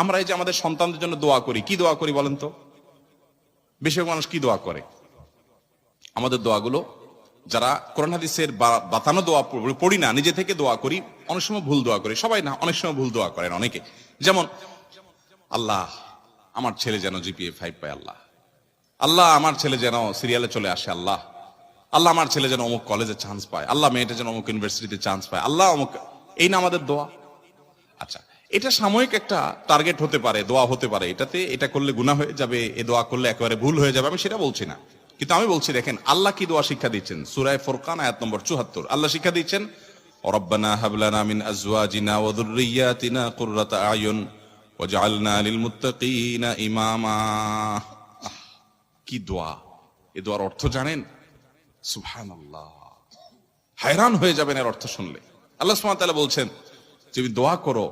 আমরা এই যে আমাদের সন্তানদের জন্য দোয়া করি, কি দোয়া করি বলেন তো? বেশিরভাগ মানুষ কি দোয়া করে? আমাদের দোয়াগুলো যারা কোরআন হাদিসের বাতানো দোয়া পড়ি না, নিজে থেকে দোয়া করি, অনেক সময় ভুল দোয়া করি, সবাই না, অনেক সময় ভুল দোয়া করেন অনেকে। যেমন, আল্লাহ আমার ছেলে যেন জিপিএ ফাইভ পায় আল্লাহ। আল্লাহ আমার ছেলে যেন সিরিয়ালে চলে আসে আল্লাহ। আল্লাহ আমার ছেলে যেন অমুক কলেজে চান্স পায়। আল্লাহ মেয়েটা যেন অমুক ইউনিভার্সিটিতে চান্স পায়। আল্লাহ অমুক, এই না আমাদের দোয়া? আচ্ছা এটা সাময়িক একটা টার্গেট হতে পারে, দোয়া হতে পারে। এটাতে এটা করলে গুনাহ হয়ে যাবে, এ দোয়া করলে একেবারে ভুল হয়ে যাবে, আমি সেটা বলছি না। কিন্তু আমি বলছি, দেখেন, আল্লাহ কি দোয়া শিক্ষা দিচ্ছেন? সুরায় ফোরকান, আয়াত নম্বর চুহাত্তর আল্লাহ শিক্ষা দিচ্ছেন, রব্বানা হাবলানা মিন আজওয়াজিনা ওয়া যুররিয়াতিনা কুররাতা আয়ুন ওয়াজআলনা লিল মুত্তাকিনা ইমামা। কি দোয়া? এ দোয়ার অর্থ জানেন? সুবহানাল্লাহ। হায়রান হয়ে যাবেন এর অর্থ শুনলে। আল্লাহ সুবহানাহু ওয়া তাআলা বলছেন, তুমি দোয়া করো